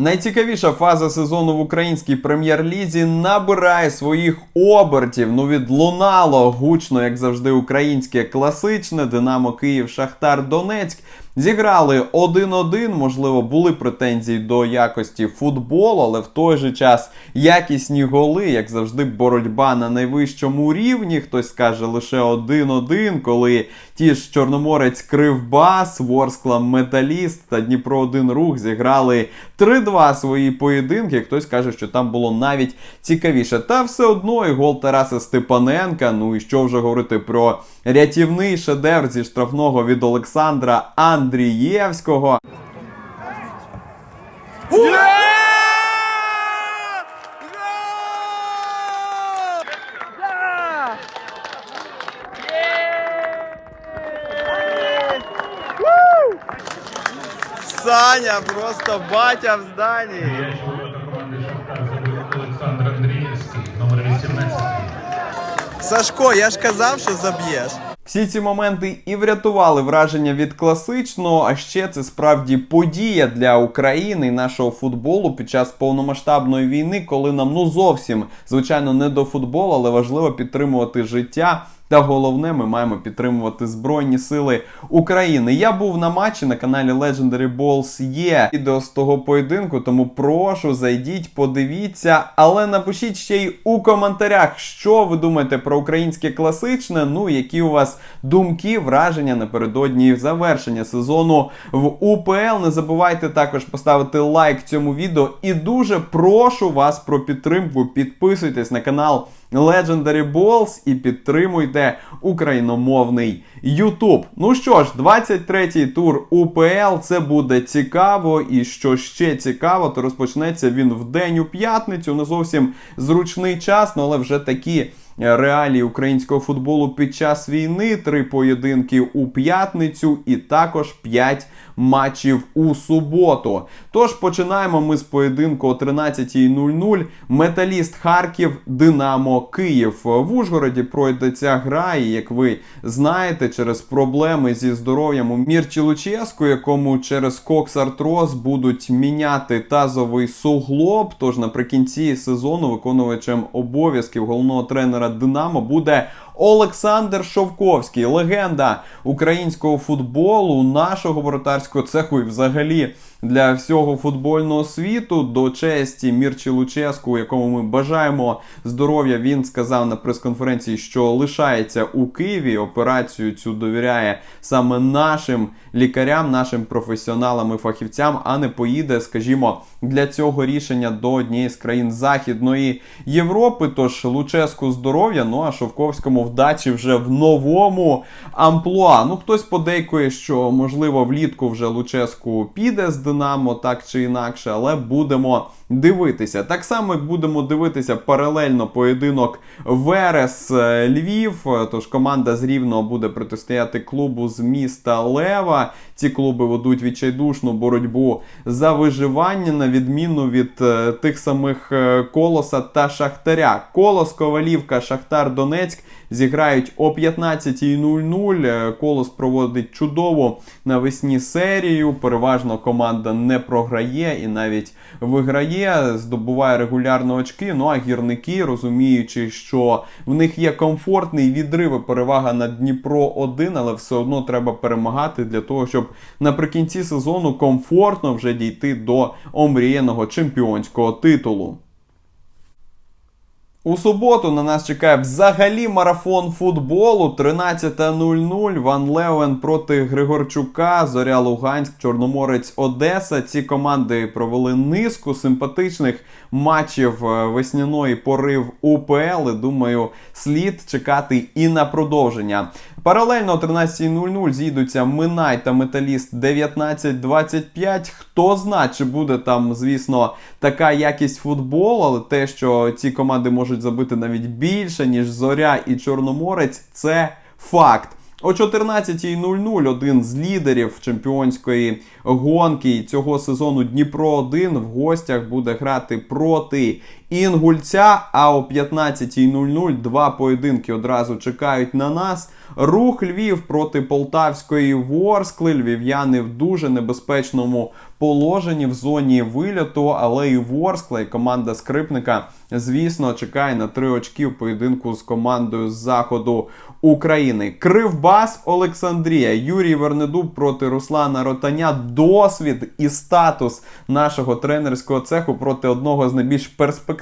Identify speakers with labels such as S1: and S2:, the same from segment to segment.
S1: Найцікавіша фаза сезону в українській прем'єр-лізі набирає своїх обертів. Ну відлунало гучно, як завжди, українське класичне Динамо Київ, Шахтар Донецьк. Зіграли 1-1, можливо, були претензії до якості футболу, але в той же час якісні голи, як завжди, боротьба на найвищому рівні. Хтось скаже лише 1-1, коли ті ж Чорноморець Кривбас, Ворскла Металіст та Дніпро 1 рух зіграли 3-2 свої поєдинки. Хтось каже, що там було навіть цікавіше. Та все одно і гол Тараса Степаненка. Ну і що вже говорити про рятівний шедевр зі штрафного від Олександра Андрієвського. Саня, просто батя в
S2: 18.
S1: Сашко, я ж казав, що заб'єш. Всі ці моменти і врятували враження від класичного, а ще це справді подія для України і нашого футболу під час повномасштабної війни, коли нам ну зовсім звичайно не до футболу, але важливо підтримувати життя. Та головне, ми маємо підтримувати Збройні Сили України. Я був на матчі на каналі Legendary Balls є відео з того поєдинку, тому прошу зайдіть, подивіться. Але напишіть ще й у коментарях, що ви думаєте про українське класичне. Ну які у вас думки, враження напередодні завершення сезону в УПЛ. Не забувайте також поставити лайк цьому відео. І дуже прошу вас про підтримку. Підписуйтесь на канал. Legendary Balls і підтримуйте україномовний YouTube. Ну що ж, 23-й тур УПЛ. Це буде цікаво. І що ще цікаво, то розпочнеться він в день у п'ятницю. Не зовсім зручний час, ну але вже такі. Реалії українського футболу під час війни, три поєдинки у п'ятницю і також п'ять матчів у суботу. Тож починаємо ми з поєдинку о 13.00. Металіст Харків, Динамо Київ. В Ужгороді пройде ця гра, і як ви знаєте, через проблеми зі здоров'ям у Мірчі Луческу, якому через кокс-артроз будуть міняти тазовий суглоб. Тож наприкінці сезону виконувачем обов'язків головного тренера Динамо буде Олександр Шовковський, легенда українського футболу, нашого воротарського цеху і взагалі для всього футбольного світу. До честі Мірчі Луческу, якому ми бажаємо здоров'я, він сказав на прес-конференції, що лишається у Києві. Операцію цю довіряє саме нашим лікарям, нашим професіоналам і фахівцям, а не поїде, скажімо, для цього рішення до однієї з країн Західної Європи. Тож Луческу здоров'я, ну а Шовковському вдачі вже в новому амплуа. Ну, хтось подейкує, що можливо влітку вже Луческу піде з Динамо, так чи інакше, але будемо дивитися. Так само, як будемо дивитися паралельно поєдинок Верес е, Львів. Тож команда з Рівного буде протистояти клубу з міста Лева. Ці клуби ведуть відчайдушну боротьбу за виживання, на відміну від е, тих самих е, Колоса та Шахтаря. Колос, Ковалівка, Шахтар Донецьк зіграють о 15.00. Е, Колос проводить чудову навесні серію. Переважно команда не програє і навіть виграє, здобуває регулярно очки. Ну а гірники, розуміючи, що в них є комфортний відрив і перевага над Дніпро 1, але все одно треба перемагати для того, щоб наприкінці сезону комфортно вже дійти до омріяного чемпіонського титулу. У суботу на нас чекає взагалі марафон футболу 13.00. Ван Леуен проти Григорчука, Зоря Луганськ, Чорноморець Одеса. Ці команди провели низку симпатичних матчів е, весняної пори в УПЛ. І, Думаю, слід чекати і на продовження. Паралельно о 13.00 зійдуться Минай та Металіст 19.25. Хто зна, чи буде там, звісно, така якість футболу, але те, що ці команди можуть забити навіть більше, ніж Зоря і Чорноморець, це факт. О 14.00 один з лідерів чемпіонської гонки цього сезону Дніпро 1 в гостях буде грати проти Інгульця. А о 15.00 два поєдинки одразу чекають на нас. Рух Львів проти Полтавської Ворскли. Львів'яни в дуже небезпечному положенні в зоні вильоту, але і Ворскла, і команда скрипника, звісно, чекає на три очки в поєдинку з командою з заходу України. Кривбас Олександрія, Юрій Вернедуб проти Руслана Ротаня. Досвід і статус нашого тренерського цеху проти одного з найбільш перспективних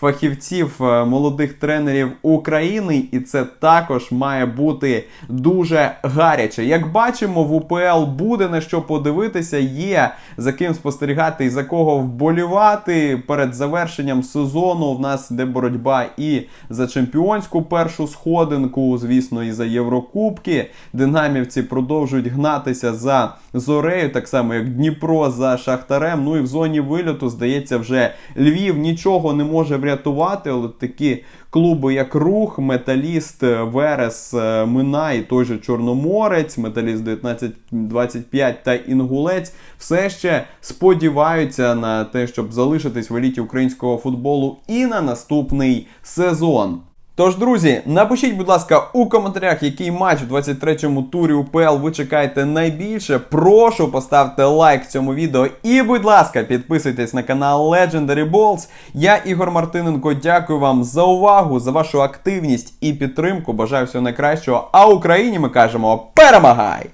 S1: фахівців е, молодих тренерів України, і це також має бути дуже гаряче. Як бачимо, в УПЛ буде на що подивитися, є за ким спостерігати і за кого вболівати. Перед завершенням сезону в нас йде боротьба і за чемпіонську першу сходинку, звісно, і за Єврокубки. Динамівці продовжують гнатися за Зорею, так само як Дніпро за Шахтарем. Ну і в зоні вильоту, здається, вже Львів нічого не може врятувати, От такі клуби, як Рух, Металіст, Верес, е, Мина і той же Чорноморець, Металіст 1925 та Інгулець все ще сподіваються на те, щоб залишитись в еліті українського футболу і на наступний сезон. Тож, друзі, напишіть, будь ласка, у коментарях, який матч в 23-му турі УПЛ ви чекаєте найбільше. Прошу поставте лайк цьому відео і, будь ласка, підписуйтесь на канал Legendary Balls. Я Ігор Мартиненко. Дякую вам за увагу, за вашу активність і підтримку. Бажаю всього найкращого. А Україні ми кажемо перемагай!